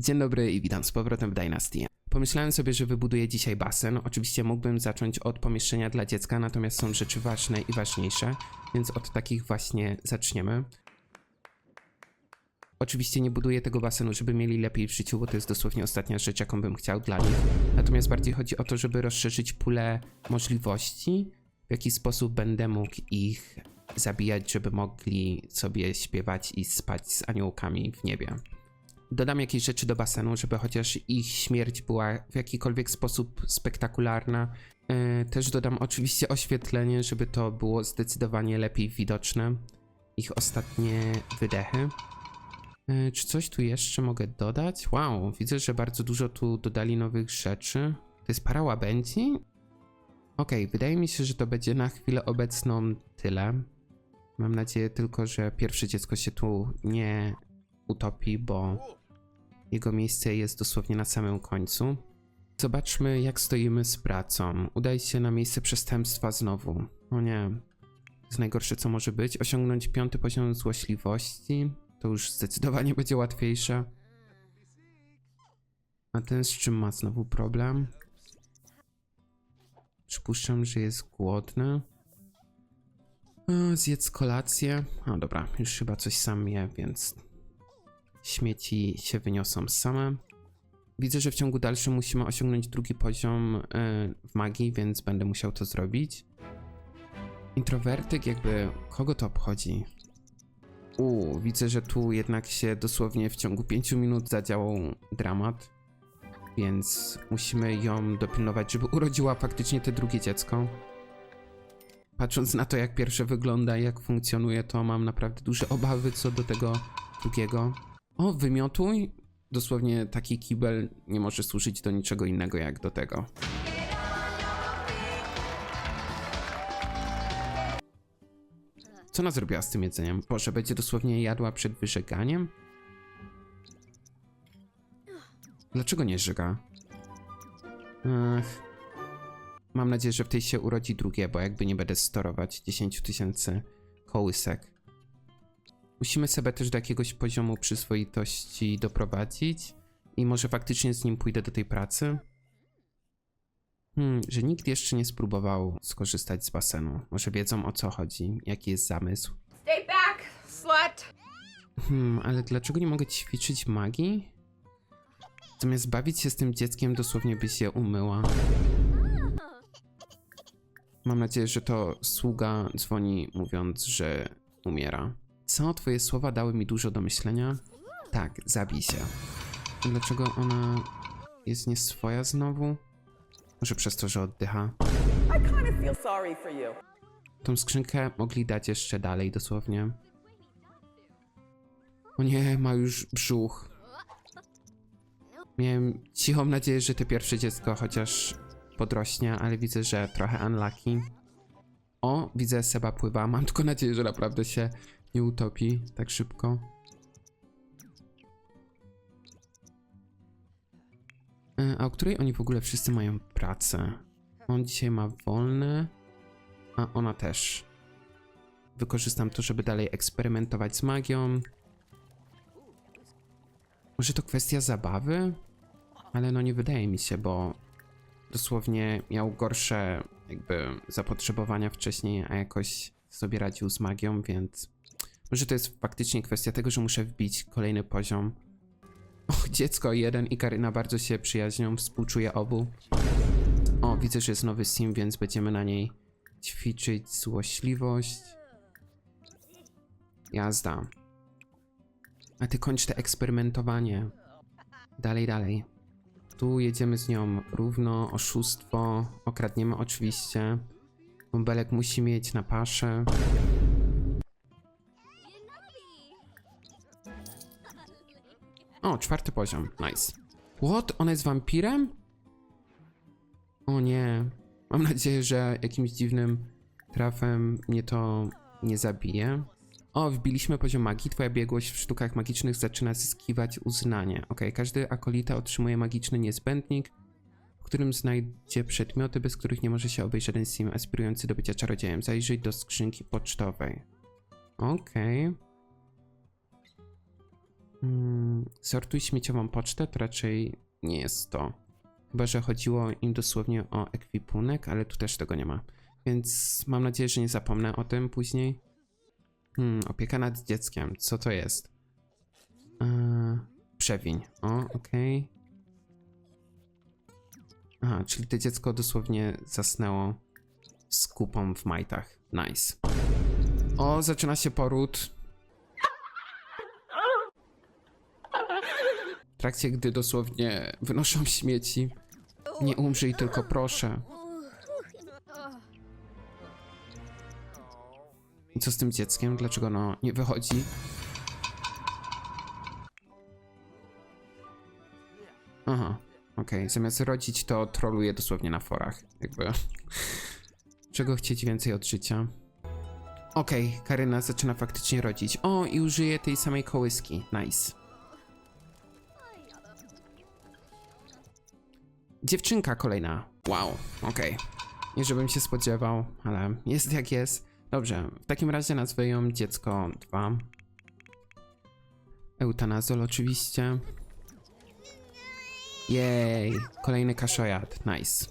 Dzień dobry i witam z powrotem w Dynasty. Pomyślałem sobie, że wybuduję dzisiaj basen. Oczywiście mógłbym zacząć od pomieszczenia dla dziecka, natomiast są rzeczy ważne i ważniejsze, więc od takich właśnie zaczniemy. Oczywiście nie buduję tego basenu, żeby mieli lepiej w życiu, bo to jest dosłownie ostatnia rzecz, jaką bym chciał dla nich. Natomiast bardziej chodzi o to, żeby rozszerzyć pulę możliwości, w jaki sposób będę mógł ich zabijać, żeby mogli sobie śpiewać i spać z aniołkami w niebie. Dodam jakieś rzeczy do basenu, żeby chociaż ich śmierć była w jakikolwiek sposób spektakularna. Yy, też dodam oczywiście oświetlenie, żeby to było zdecydowanie lepiej widoczne. Ich ostatnie wydechy. Yy, czy coś tu jeszcze mogę dodać? Wow, widzę, że bardzo dużo tu dodali nowych rzeczy. To jest para łabędzi? Okej, wydaje mi się, że to będzie na chwilę obecną tyle. Mam nadzieję tylko, że pierwsze dziecko się tu nie utopi, bo jego miejsce jest dosłownie na samym końcu. Zobaczmy, jak stoimy z pracą. Udaj się na miejsce przestępstwa znowu. O nie. To jest najgorsze, co może być. Osiągnąć piąty poziom złośliwości. To już zdecydowanie będzie łatwiejsze. A ten z czym ma znowu problem? Przypuszczam, że jest głodny. Zjedz kolację. O dobra, już chyba coś sam je, więc śmieci się wyniosą same. Widzę, że w ciągu dalszym musimy osiągnąć drugi poziom e, w magii, więc będę musiał to zrobić. Introwertyk, jakby kogo to obchodzi? Uuu, widzę, że tu jednak się dosłownie w ciągu 5 minut zadziałał dramat, więc musimy ją dopilnować, żeby urodziła faktycznie te drugie dziecko. Patrząc na to, jak pierwsze wygląda i jak funkcjonuje, to mam naprawdę duże obawy co do tego drugiego. O, wymiotuj. Dosłownie taki kibel nie może służyć do niczego innego jak do tego. Co ona zrobiła z tym jedzeniem? Boże, będzie dosłownie jadła przed wyżeganiem? Dlaczego nie żega? Mam nadzieję, że w tej się urodzi drugie, bo jakby nie będę storować 10 tysięcy kołysek. Musimy sobie też do jakiegoś poziomu przyzwoitości doprowadzić i może faktycznie z nim pójdę do tej pracy. Hmm, że nikt jeszcze nie spróbował skorzystać z basenu. Może wiedzą o co chodzi, jaki jest zamysł. Stay back, slut! Hmm, ale dlaczego nie mogę ćwiczyć magii? Zamiast bawić się z tym dzieckiem, dosłownie by się umyła. Mam nadzieję, że to sługa dzwoni mówiąc, że umiera. Co? Twoje słowa dały mi dużo do myślenia? Tak, zabij się. Dlaczego ona jest nie swoja znowu? Może przez to, że oddycha? Tą skrzynkę mogli dać jeszcze dalej, dosłownie. O nie, ma już brzuch. Miałem cichą nadzieję, że to pierwsze dziecko chociaż podrośnie, ale widzę, że trochę unlucky. O, widzę, Seba pływa. Mam tylko nadzieję, że naprawdę się nie utopi tak szybko. E, A o której oni w ogóle wszyscy mają pracę? On dzisiaj ma wolne, a ona też. Wykorzystam to, żeby dalej eksperymentować z magią. Może to kwestia zabawy? Ale no nie wydaje mi się, bo dosłownie miał gorsze jakby zapotrzebowania wcześniej, a jakoś sobie radził z magią, więc może to jest faktycznie kwestia tego, że muszę wbić kolejny poziom. Och, dziecko jeden i Karyna bardzo się przyjaźnią, współczuję obu. O, widzę, że jest nowy sim, więc będziemy na niej ćwiczyć złośliwość. Jazda. A ty kończ te eksperymentowanie. Dalej, dalej. Tu jedziemy z nią równo, oszustwo, okradniemy oczywiście. Bąbelek musi mieć na paszę. O, czwarty poziom, nice. What? Ona jest wampirem? O nie. Mam nadzieję, że jakimś dziwnym trafem mnie to nie zabije. O, wbiliśmy poziom magii. Twoja biegłość w sztukach magicznych zaczyna zyskiwać uznanie. Ok, każdy akolita otrzymuje magiczny niezbędnik, w którym znajdzie przedmioty, bez których nie może się obejść żaden sim aspirujący do bycia czarodziejem. Zajrzyj do skrzynki pocztowej. Okej. Mm, sortuj śmieciową pocztę, to raczej nie jest to. Chyba, że chodziło im dosłownie o ekwipunek, ale tu też tego nie ma. Więc mam nadzieję, że nie zapomnę o tym później. Hmm, opieka nad dzieckiem. Co to jest? Eee, przewiń. O, okej. Aha, czyli to dziecko dosłownie zasnęło z kupą w majtach. Nice. O, zaczyna się poród. Trakcie, gdy dosłownie wynoszą śmieci. Nie umrzyj tylko, proszę. I co z tym dzieckiem? Dlaczego ono nie wychodzi? Aha, okej. Zamiast rodzić, to troluje dosłownie na forach. Jakby. Czego chcieć więcej od życia? Okej, Karyna zaczyna faktycznie rodzić. O, i użyje tej samej kołyski. Nice. Dziewczynka kolejna. Wow, okej. Nie żebym się spodziewał, ale jest jak jest. Dobrze, w takim razie nazwę ją dziecko 2. Eutanazol oczywiście. Jej, kolejny kaszojad, nice.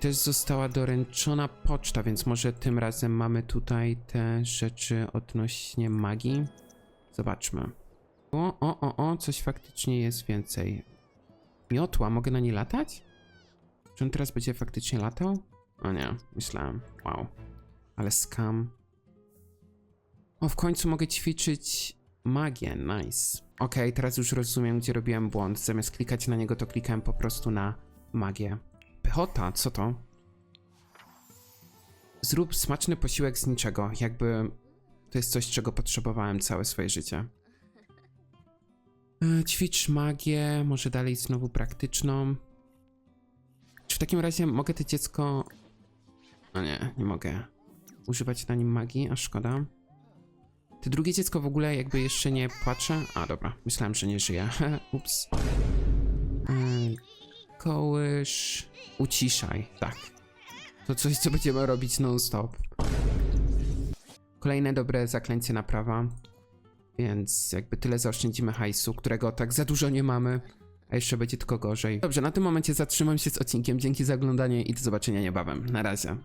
Też została doręczona poczta, więc może tym razem mamy tutaj te rzeczy odnośnie magii. Zobaczmy. O, o, o, o, coś faktycznie jest więcej. Miotła, mogę na nie latać? Czy on teraz będzie faktycznie latał? O nie, myślałem. Wow. Ale skam. O, w końcu mogę ćwiczyć magię. Nice. Okej, teraz już rozumiem, gdzie robiłem błąd. Zamiast klikać na niego, to klikałem po prostu na magię. Pychota, co to? Zrób smaczny posiłek z niczego. Jakby to jest coś, czego potrzebowałem całe swoje życie. E, Ćwicz magię, może dalej znowu praktyczną. Czy w takim razie mogę to dziecko. No nie, nie mogę. Używać na nim magii, a szkoda. Te drugie dziecko w ogóle jakby jeszcze nie płacze. A dobra, myślałem, że nie żyje. Ups. Yy, kołysz. Uciszaj, tak. To coś, co będziemy robić non-stop. Kolejne dobre zaklęcie naprawa. Więc jakby tyle zaoszczędzimy hajsu, którego tak za dużo nie mamy. A jeszcze będzie tylko gorzej. Dobrze, na tym momencie zatrzymam się z odcinkiem. Dzięki za oglądanie i do zobaczenia niebawem. Na razie.